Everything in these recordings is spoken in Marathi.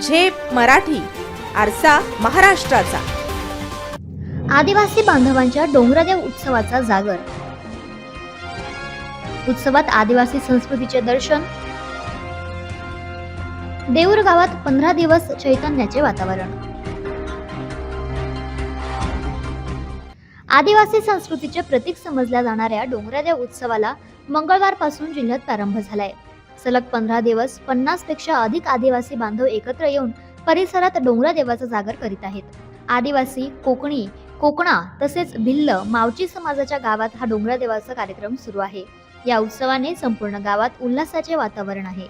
झेप मराठी आरसा महाराष्ट्राचा. आदिवासी बांधवांच्या डोंगरादेव उत्सवाचा जागर. उत्सवात आदिवासी संस्कृतीचे दर्शन. देऊर गावात पंधरा दिवस चैतन्याचे वातावरण. आदिवासी संस्कृतीचे प्रतीक समजल्या जाणाऱ्या डोंगरादेव उत्सवाला मंगळवारपासून जिल्ह्यात प्रारंभ झालाय. सलग पंधरा दिवस पन्नासपेक्षा अधिक आदिवासी बांधव एकत्र येऊन परिसरात डोंगरादेवाचा जागर करीत आहेत. आदिवासी कोकणी कोकणा तसेच भिल्ल मावची समाजाच्या गावात हा डोंगरा देवाचा कार्यक्रम सुरू आहे. या उत्सवाने संपूर्ण गावात उल्हासाचे वातावरण आहे.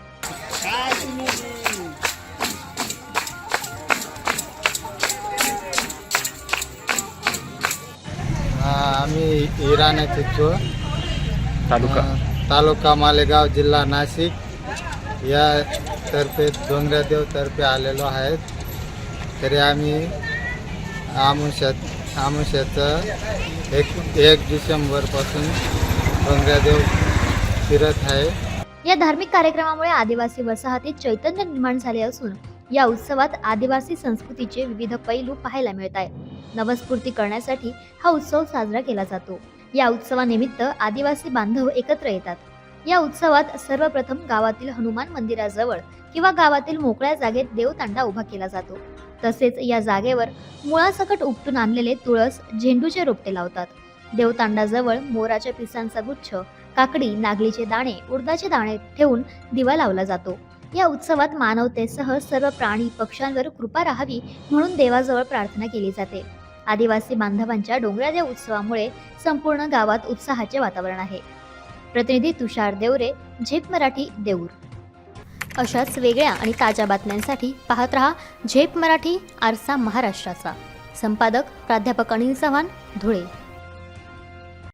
हा, आम्ही इराणा चिचो तालुका. तालुका मालेगाव जिल्हा नाशिक. या तर्फे डोंगरादेव तर्फे आलेलो आहेत. तरी आम्ही आमुष्यात आमुष्याचं एक एक डिसेंबरपासून डोंगरादेव फिरत आहे. या धार्मिक कार्यक्रमामुळे आदिवासी वसाहतीत चैतन्य निर्माण झाले असून या उत्सवात आदिवासी संस्कृतीचे विविध पैलू पाहायला मिळत आहे नवस्फूर्ती करण्यासाठी हा उत्सव साजरा केला जातो. या उत्सवानिमित्त आदिवासी बांधव एकत्र येतात. या उत्सवात सर्वप्रथम गावातील हनुमान मंदिराजवळ किंवा गावातील मोकळ्या जागेत देवतांडा उभा केला जातो. तसेच या जागेवर मुळासकट उपटून आणलेले तुळस झेंडूचे रोपटे लावतात. देवतांडाजवळ मोराच्या पिसांचा गुच्छ काकडी नागलीचे दाणे उडदाचे दाणे ठेवून दिवा लावला जातो. या उत्सवात मानवतेसह सर्व प्राणी पक्ष्यांवर कृपा राहावी म्हणून देवाजवळ प्रार्थना केली जाते. आदिवासी बांधवांच्या डोंगरादेव उत्सवामुळे संपूर्ण गावात उत्साहाचे वातावरण आहे. प्रतिनिधी तुषार देवरे झेप मराठी देऊर. अशाच वेगळ्या आणि ताज्या बातम्यांसाठी पाहत रहा झेप मराठी आरसा महाराष्ट्राचा. संपादक प्राध्यापक अनिल चव्हाण धुळे.